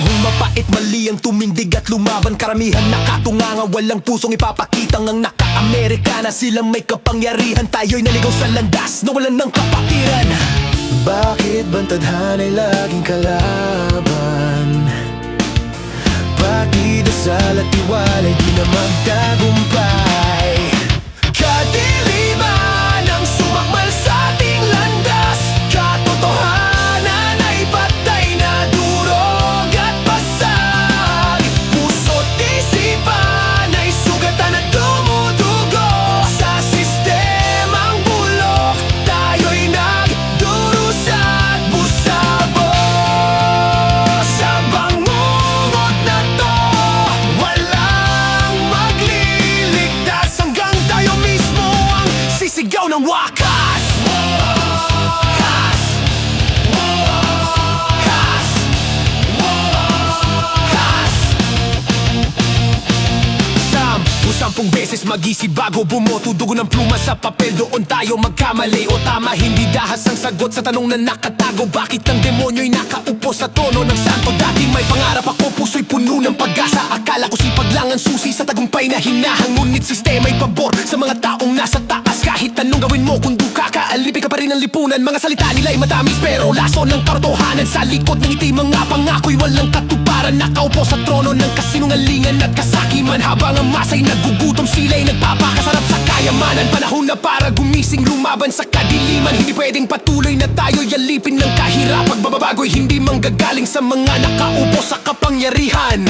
mapait Mali ang tumindig at lumaban. Karamihan nakatunganga Walang pusong ipapakitang ang naka-Amerikana. Silang may kapangyarihan Tayo'y naligaw sa landas Nawalan ng kapatiran. Bakit bang tadhana'y laging kalaban? Pati dasal at tiwala'y di na magtagumpay beses mag-isip bago bumoto. Dugo ng pluma sa papel, doon tayo magkamali. O tama, hindi dahas ang sagot sa tanong na nakatago. Bakit ang demonyo'y nakaupo sa trono ng santo? Dati may pangarap ako, puso'y puno ng pag-asa. Akala ko sipag lang ang susi sa tagumpay na hinahang Ngunit sistema'y pabor sa mga taong nasa taas. Kahit anong gawin mo kung duka ka, alipin ka pa rin ng lipunan. Mga salita nila'y matamis pero laso ng katotohanan Sa likod ng ngiti mga pangako'y walang katuparan. Nakaupo sa trono ng kasinungalingan at kasakiman. Habang ang masa'y nagugutom sila'y nagpapakasarap sa kayamanan. Panahon na para gumising lumaban sa kadiliman. Hindi pwedeng patuloy na tayo'y alipin ng kahirap Pagbabago'y hindi manggagaling sa mga nakaupo sa kapangyarihan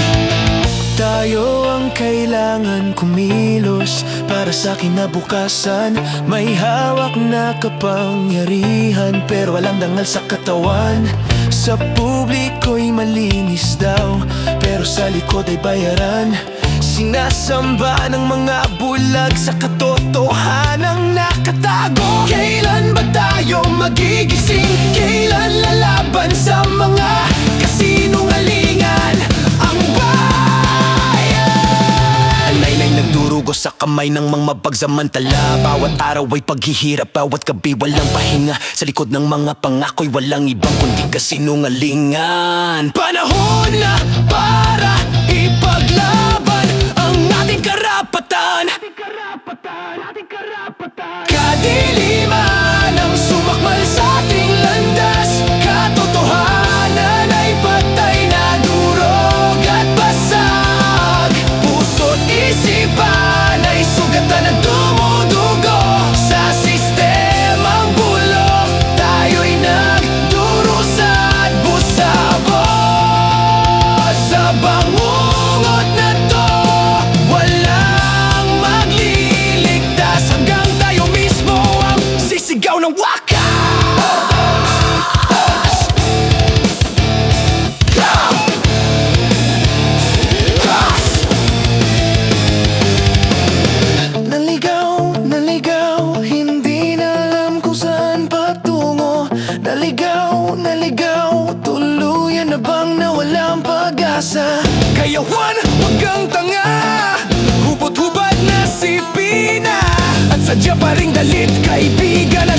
Tayo ang kailangan kumilos Para sa kinabukasan. May hawak na kapangyarihan Pero walang dangal sa katawan. Sa publiko'y malinis daw Pero sa likod ay bayaran. Sinasamba ng mga bulag Sa katotohanang nakatago. Kailan ba tayo magigising? Kailan nagdurugo sa kamay ng mga mapagsamantala Bawat araw ay paghihirap, bawat gabi walang pahinga. Sa likod ng mga pangako'y walang ibang kundi kasinungalingan. Panahon na para ipaglaban Kayawan, wag kang tanga, hubot-hubad na si Pina. At sadya pa ring dalit, kaibigan